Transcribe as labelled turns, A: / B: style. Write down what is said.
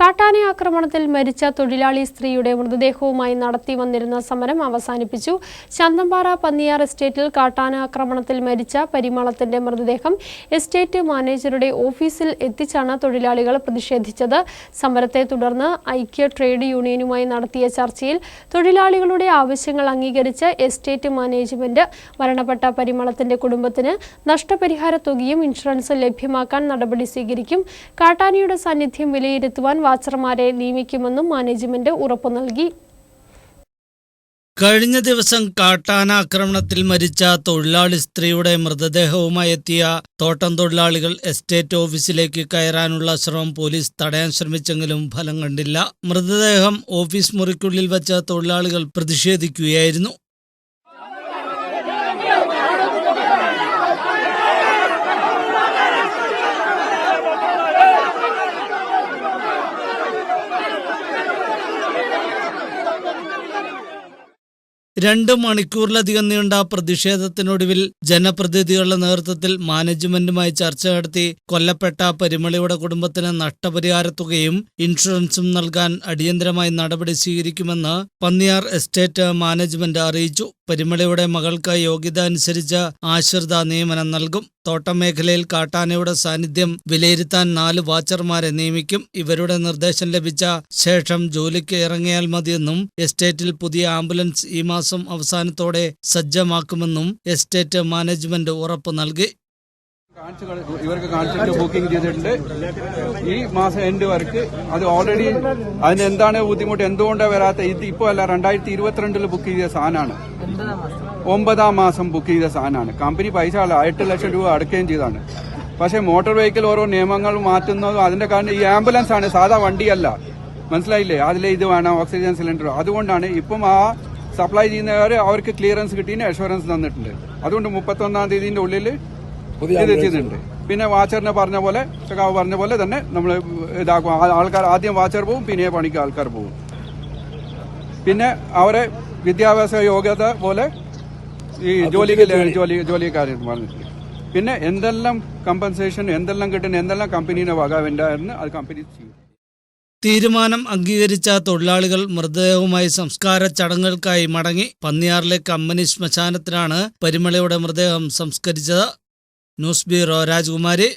A: കാട്ടാന ആക്രമണത്തിൽ മരിച്ച തൊഴിലാളി സ്ത്രീയുടെ മൃതദേഹവുമായി നടത്തി വന്നിരുന്ന സമരം അവസാനിപ്പിച്ചു. ചന്തമ്പാറ പന്നിയാർ എസ്റ്റേറ്റിൽ കാട്ടാന ആക്രമണത്തിൽ മരിച്ച പരിമളത്തിന്റെ മൃതദേഹം എസ്റ്റേറ്റ് മാനേജറുടെ ഓഫീസിൽ എത്തിച്ചാണ് തൊഴിലാളികൾ പ്രതിഷേധിച്ചത്. സമരത്തെ തുടർന്ന് ഐക്യ ട്രേഡ് യൂണിയനുമായി നടത്തിയ ചർച്ചയിൽ തൊഴിലാളികളുടെ ആവശ്യങ്ങൾ അംഗീകരിച്ച് എസ്റ്റേറ്റ് മാനേജ്മെന്റ് മരണപ്പെട്ട പരിമളത്തിന്റെ കുടുംബത്തിന് നഷ്ടപരിഹാര തുകയും ഇൻഷുറൻസ് ലഭ്യമാക്കാൻ നടപടി സ്വീകരിക്കും. കാട്ടാനയുടെ സാന്നിധ്യം വിലയിരുത്തുവാൻ വാച്ചർമാരെ നിയമിക്കുമെന്നും മാനേജ്മെന്റ് ഉറപ്പു നൽകി.
B: കഴിഞ്ഞ ദിവസം കാട്ടാന ആക്രമണത്തിൽ മരിച്ച തൊഴിലാളി സ്ത്രീയുടെ മൃതദേഹവുമായി എത്തിയ തോട്ടം തൊഴിലാളികൾ എസ്റ്റേറ്റ് ഓഫീസിലേക്ക് കയറാനുള്ള ശ്രമം പോലീസ് തടയാൻ ശ്രമിച്ചെങ്കിലും ഫലം കണ്ടില്ല. മൃതദേഹം ഓഫീസ് മുറിക്കുള്ളിൽ വച്ച തൊഴിലാളികൾ പ്രതിഷേധിക്കുകയായിരുന്നു. രണ്ട് മണിക്കൂറിലധികം നീണ്ട പ്രതിഷേധത്തിനൊടുവിൽ ജനപ്രതിനിധികളുടെ നേതൃത്വത്തിൽ മാനേജ്മെന്റുമായി ചർച്ച നടത്തി കൊല്ലപ്പെട്ട പരിമളിയുടെ കുടുംബത്തിന് നഷ്ടപരിഹാര തുകയും ഇൻഷുറൻസും നൽകാൻ അടിയന്തരമായി നടപടി സ്വീകരിക്കുമെന്ന് പന്നിയാർ എസ്റ്റേറ്റ് മാനേജ്മെന്റ് അറിയിച്ചു. പരിമളിയുടെ മകൾക്ക് യോഗ്യത അനുസരിച്ച് ആശ്രിത നിയമനം നൽകും. തോട്ടം മേഖലയിൽ കാട്ടാനയുടെ സാന്നിധ്യം വിലയിരുത്താൻ നാല് വാച്ചർമാരെ നിയമിക്കും. ഇവരുടെ നിർദ്ദേശം ലഭിച്ച ശേഷം ജോലിക്ക് ഇറങ്ങിയാൽ മതിയെന്നും എസ്റ്റേറ്റിൽ പുതിയ ആംബുലൻസ് ഈ മാസം അവസാനത്തോടെ സജ്ജമാക്കുമെന്നും എസ്റ്റേറ്റ് മാനേജ്മെന്റ് ഉറപ്പ് നൽകി.
C: ഇവർക്ക് കാണിച്ചിട്ട് ബുക്കിംഗ് ചെയ്തിട്ടുണ്ട്. ഈ മാസം എൻഡ് വർക്ക് അത് ഓൾറെഡി അതിന് എന്താണ് ബുദ്ധിമുട്ട് എന്തുകൊണ്ടാണ് വരാത്ത? ഇത് ഇപ്പോൾ അല്ല രണ്ടായിരത്തി ഇരുപത്തിരണ്ടിൽ ബുക്ക് ചെയ്ത സാധനമാണ്. ഒമ്പതാം മാസം ബുക്ക് ചെയ്ത സാധനമാണ്. കമ്പനി പൈസ എട്ട് ലക്ഷം രൂപ അടക്കുകയും ചെയ്താണ്. പക്ഷേ മോട്ടോർ വെഹിക്കിൾ ഓരോ നിയമങ്ങൾ മാറ്റുന്നതും അതിന്റെ കാരണം ഈ ആംബുലൻസ് ആണ് സാധാ വണ്ടിയല്ല. മനസ്സിലായില്ലേ? അതിലെ ഇത് വേണം ഓക്സിജൻ സിലിണ്ടർ അതുകൊണ്ടാണ് ഇപ്പം ആ സപ്ലൈ ചെയ്യുന്നവർ അവർക്ക് ക്ലിയറൻസ് കിട്ടിയതിന് അഷുറൻസ് തന്നിട്ടുണ്ട്. അതുകൊണ്ട് മുപ്പത്തൊന്നാം തീയതിന്റെ ഉള്ളിൽ ഇതെത്തിയിട്ടുണ്ട് ചെയ്തിട്ടുണ്ട് പിന്നെ വാച്ചറിനെ പറഞ്ഞ പോലെ ചക്കാവ് പറഞ്ഞ പോലെ തന്നെ നമ്മൾ ഇതാക്കും. ആൾക്കാർ ആദ്യം വാച്ചർ പോവും പിന്നെ പണിക്ക് ആൾക്കാർ പോവും. പിന്നെ അവരെ വിദ്യാഭ്യാസ യോഗ്യത പോലെ ഈ ജോലിക്ക് ജോലി ജോലിക്കാർ പറഞ്ഞിട്ടുണ്ട് പിന്നെ എന്തെല്ലാം കമ്പൻസേഷൻ എന്തെല്ലാം കിട്ടുന്ന എന്തെല്ലാം കമ്പനീനെ വക ഉണ്ടായിരുന്നു അത് കമ്പനി ചെയ്യും
B: തീരുമാനം അംഗീകരിച്ച തൊഴിലാളികൾ മൃതദേഹവുമായി സംസ്കാര ചടങ്ങുകൾക്കായി മടങ്ങി പന്നിയാറിലെ കമ്പനി ശ്മശാനത്തിലാണ് പരിമളയുടെ മൃതദേഹം സംസ്കരിച്ചത്. ന്യൂസ് ബ്യൂറോ രാജകുമാരി.